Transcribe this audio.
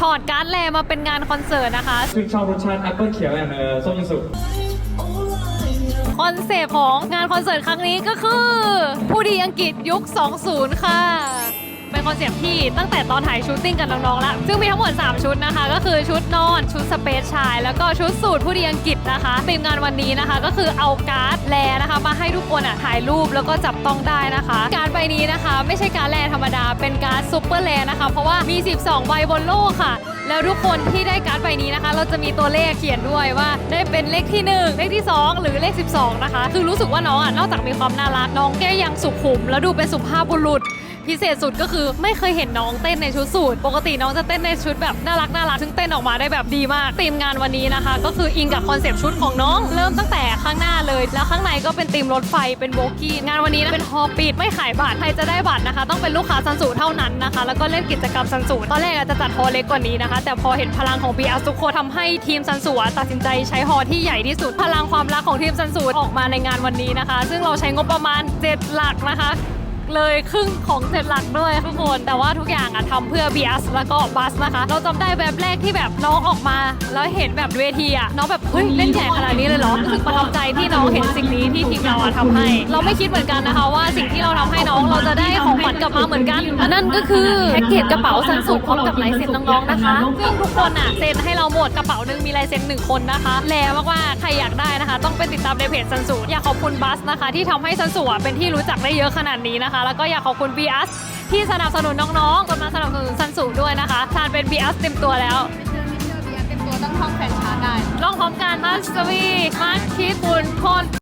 ถอดการ์ดแลมาเป็นงานคอนเสิร์ตนะคะ ซึ่งชอบรสชาติแอปเปิลเขียวอย่างเออส้มยูสุคอนเซปต์ของงานคอนเสิร์ตครั้งนี้ก็คือ ผู้ดีอังกฤษยุค 20 ค่ะ เป็นคอนเซปที่ตั้งแต่ตอนถ่ายชูตติ้งกับน้องๆแล้ว ซึ่งมีทั้งหมด 3 ชุดนะคะ ก็คือชุดนอน ชุดสเปซชาย แล้วก็ชุดสูตรผู้ดีอังกฤษนะคะธีมงานวันนี้นะคะ ก็คือเอาการ์ดแลนะคะ มาให้ทุกคนอะถ่ายรูปแล้วก็จับต้องได้นะคะ การ์ดใบนี้นะคะ ไม่ใช่การ์ดแลธรรมดา เป็นการ์ดซุปเปอร์แลนะคะ เพราะว่ามี 12 ใบบนโลกค่ะ แล้วทุกคนที่ได้การ์ดใบนี้นะคะ เราจะมีตัวเลขเขียนด้วยว่า ได้เป็นเลขที่ 1 เลขที่ 2 หรือเลข 12 นะคะ คือรู้สึกว่าน้องอะนอกจากมีความน่ารักน้องแก้ยังสุขุม แล้วดูเป็นสุภาพบุรุษ พิเศษสุดก็คือไม่เคยเห็นน้องเต้นในชุดสูทปกติน้องจะเต้นในชุดแบบน่ารักน่ารักซึ่งเต้นออกมาได้แบบดีมากธีมงานวันนี้นะคะ ก็คืออิงกับคอนเซปต์ชุดของน้อง เริ่มตั้งแต่ข้างหน้าเลยแล้วข้างในก็เป็นธีมรถไฟเป็นโบกี้งานวันนี้นะเป็นฮอปิดไม่ขายบัตรใครจะได้บัตรนะคะ ต้องเป็นลูกค้าซันสูเท่านั้นนะคะ แล้วก็เล่นกิจกรรมซันสูตอนแรกจะจัดฮอเล็กกว่านี้นะคะ แต่พอเห็นพลังของ b ีอาทุกคทำให้ทีมซันสูตัดสินใจใช้ฮอที่ใหญ่ที่สุด พลังความรักของทีมซันสูออกมาในงานวันนี้นะคะ ซึ่งเราใช้งบประมาณ 7 หลักนะคะ เลยครึ่งของเจ็ดหลักด้วยทุกคน แต่ว่าทุกอย่างอะทำเพื่อ BS แล้วก็บัสนะคะ เราจำได้แบบแรกที่แบบน้องออกมา แล้วเห็นแบบเวทีอะน้องแบบเฮ้ยเล่นใหญ่ขนาดนี้เลยเหรอรู้สึกประทับใจที่น้องเห็นสิ่งนี้ที่ทีมเราอะทำให้ เราไม่คิดเหมือนกันนะคะ ว่าสิ่งที่เราทำให้น้องเราจะได้ของขวัญกลับมาเหมือนกันนั่นก็คือแพ็กเกจกระเป๋าสันสุขพร้อมกับลายเซ็นน้องๆนะคะซึ่งทุกคนอะเซ็นให้เราหมดกระเป๋าหนึงมีลายเซ็นหนึ่งคนนะคะแลมากๆใครอยากได้นะคะ ต้องไปติดตามในเพจสันสุอยากขอบคุณบัสนะคะ ที่ทำให้สันสุอะเป็นที่รู้จักได้เยอะขนาดนี้นะคะแล้วก็อยากขอบคุณ b ีอัสที่สนับสนุนน้องๆจนมาสนับสนุนสันสุด้วยนะคะทานเป็น b ีอัสเต็มตัวแล้วเต็มตัวต้องท่องแฟนชาร์ตได้ลองพร้อมกันมาสวีมาคิดบุญพล